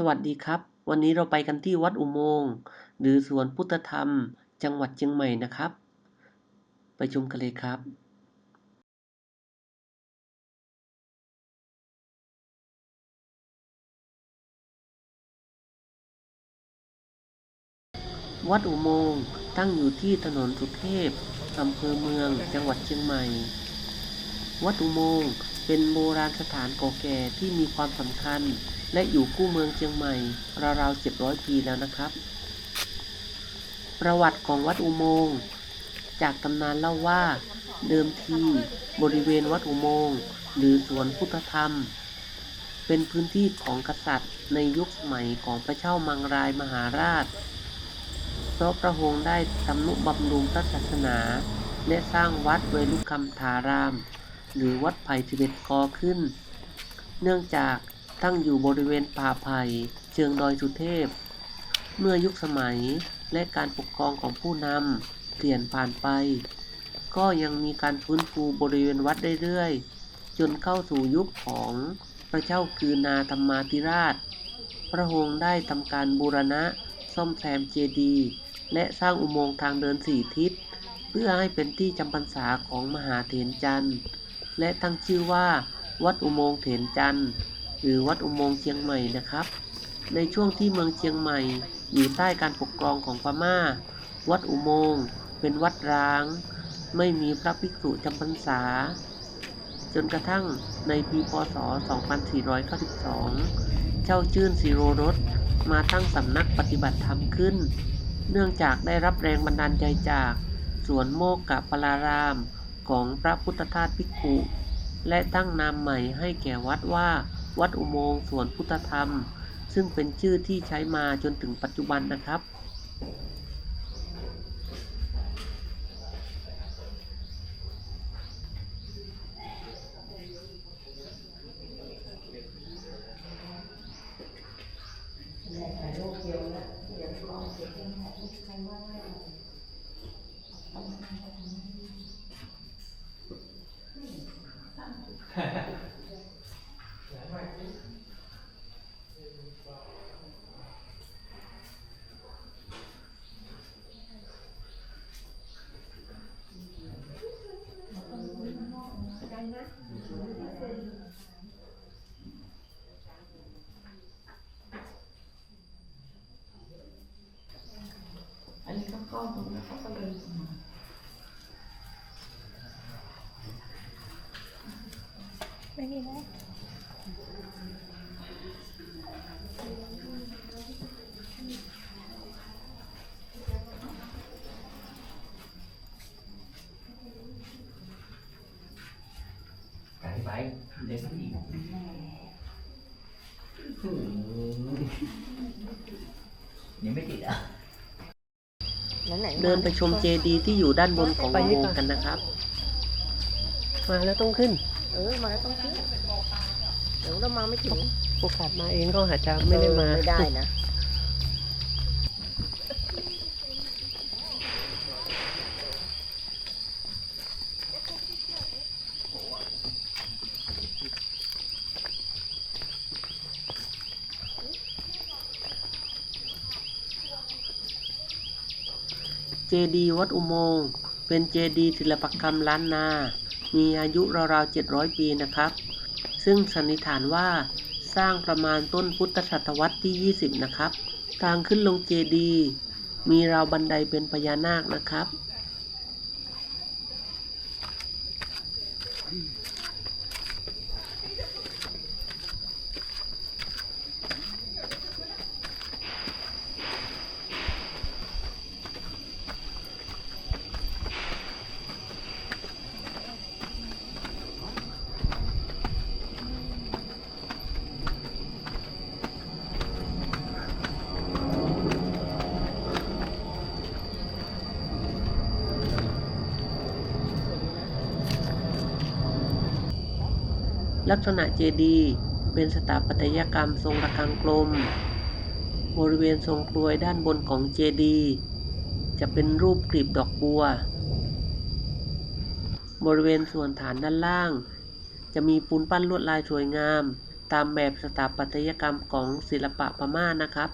สวัสดีครับ วันนี้เราไปกันที่วัดอุโมงค์หรือสวนพุทธธรรม จังหวัดเชียงใหม่นะครับ ไปชมกันเลยครับวัดอุโมงค์ตั้งอยู่ที่ถนนสุเทพ อำเภอเมือง จังหวัดเชียงใหม่ วัดอุโมงค์เป็นโบราณสถานเก่าแก่ที่มีความสำคัญ และอยู่คู่เมืองเชียงใหม่ราวๆ700 ปีแล้วนะครับ ประวัติของวัดอุโมงค์จากตำนานเล่าว่า เดิมทีบริเวณวัดอุโมงค์หรือสวนพุทธธรรม เป็นพื้นที่ของกษัตริย์ในยุคสมัยของพระเจ้ามังรายมหาราช เพราะพระองค์ได้ทำนุบำรุงพระศาสนา และสร้างวัดเวลุคัมธาราม หรือวัดไผ่ทิเบตกอขึ้น เนื่องจาก ตั้งอยู่บริเวณป่าไผ่เชิงดอยสุเทพ เมื่อยุคสมัยและการปกครองของผู้นำเปลี่ยนผ่านไป ก็ยังมีการฟื้นฟูบริเวณวัดเรื่อยๆ จนเข้าสู่ยุคของพระเจ้ากือนาธรรมาธิราช พระองค์ได้ทำการบูรณะซ่อมแซมเจดีย์และสร้างอุโมงค์ทางเดินสี่ทิศ เพื่อให้เป็นที่จำพรรษาของมหาเถรจันทร์ และตั้งชื่อว่า วัดอุโมงค์เถรจันทร์ หรือวัดอุโมงค์เชียงใหม่นะครับ ในช่วงที่เมืองเชียงใหม่ อยู่ใต้การปกครองของพม่า วัดอุโมงค์เป็นวัดร้าง ไม่มีพระภิกษุจำพรรษา จนกระทั่งในปีพศ 2492 เจ้าชื่นสีโรรสมาตั้งสำนักปฏิบัติธรรมขึ้น เนื่องจากได้รับแรงบันดาลใจจากสวนโมกขปารารามของพระพุทธทาสภิกขุ และตั้งนามใหม่ให้แก่วัดว่า วัดอุโมงค์สวนพุทธธรรม ซึ่งเป็นชื่อที่ใช้มาจนถึงปัจจุบันนะครับ อันนี้ก็เข้าตรงแล้วเขาก็เเด็กอีกยังไม่ติดอะนั้นไหนเดินไปชมเจดีย์ที่อยู่ด้านบนของอุโมงค์กันนะครับ มาแล้วต้องขึ้น เออมาแล้วต้องขึ้นเดี๋ยวเรามาไม่ถึงโอกาสมาเองก็อาจจะไม่ได้มาเออไม่ได้นะ เจดีย์วัดอุโมงค์เป็นเจดีย์ศิลปกรรมล้านนา มีอายุราวๆ 700 ปีนะครับ ซึ่งสันนิษฐานว่าสร้างประมาณต้นพุทธศตวรรษที่ 20 นะครับ ทางขึ้นลงเจดีย์มีราวบันไดเป็นพญานาคนะครับ ลักษณะเจดีย์เป็นสถาปัตยกรรมทรงระฆังกลม บริเวณทรงกลวยด้านบนของเจดีย์จะเป็นรูปกลีบดอกบัว บริเวณส่วนฐานด้านล่าง จะมีปูนปั้นลวดลายสวยงาม ตามแบบสถาปัตยกรรมของศิลปะพม่านะครับ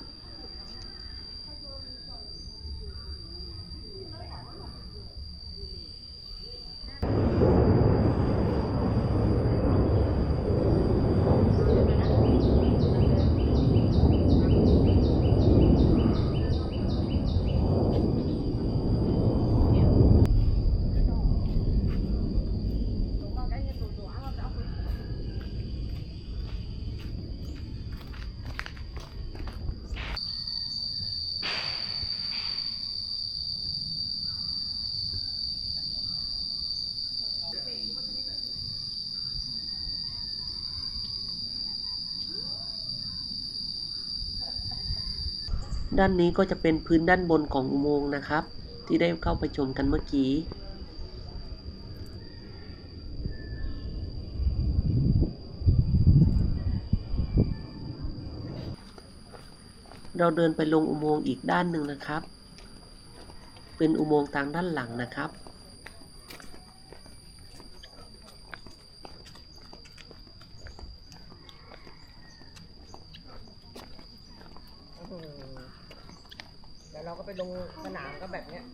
ด้านนี้ก็จะเป็นพื้นด้านบนของอุโมงค์นะครับ ที่ได้เข้าไปชมกันเมื่อกี้เราเดินไปลงอุโมงค์อีกด้านหนึ่งนะครับ เป็นอุโมงค์ทางด้านหลังนะครับอ เราก็ไปลงสนามก็แบบเนี้ย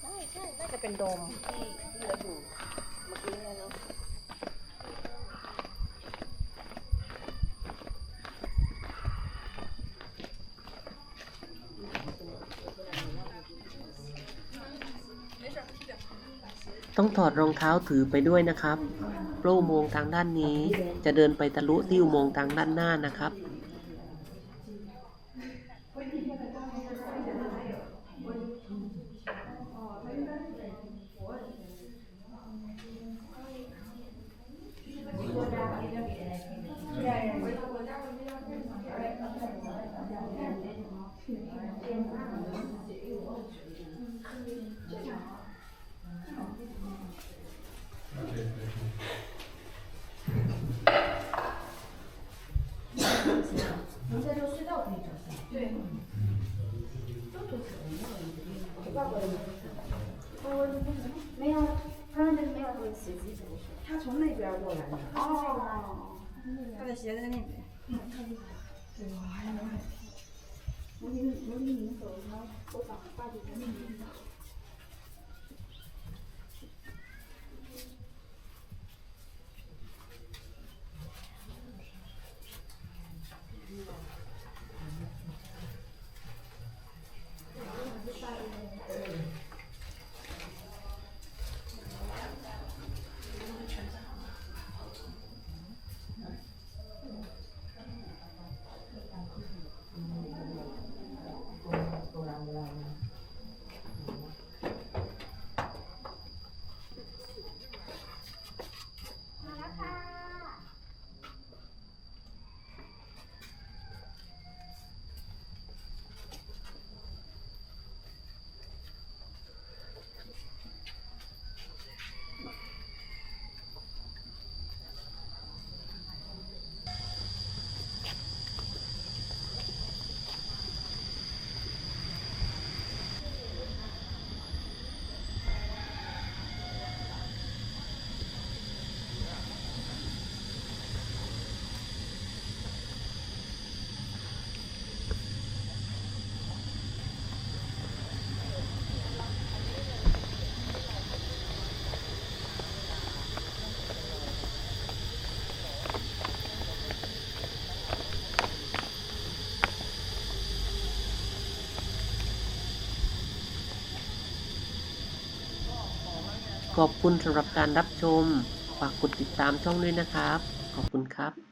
ใช่ใช่น่าจะเป็นโดมที่เราอยู่เมื่อกี้เนี่ยเนาะ ต้องถอดรองเท้าถือไปด้วยนะครับเพราะอุโมงค์ทางด้านนี้ จะเดินไปทะลุที่อุโมงค์ทางด้านหน้านะครับ 鞋在那边。嗯，对，我还能。我给你，我给你走，然后我把把这个给你。 ขอบคุณสำหรับการรับชม ฝากกดติดตามช่องด้วยนะครับ ขอบคุณครับ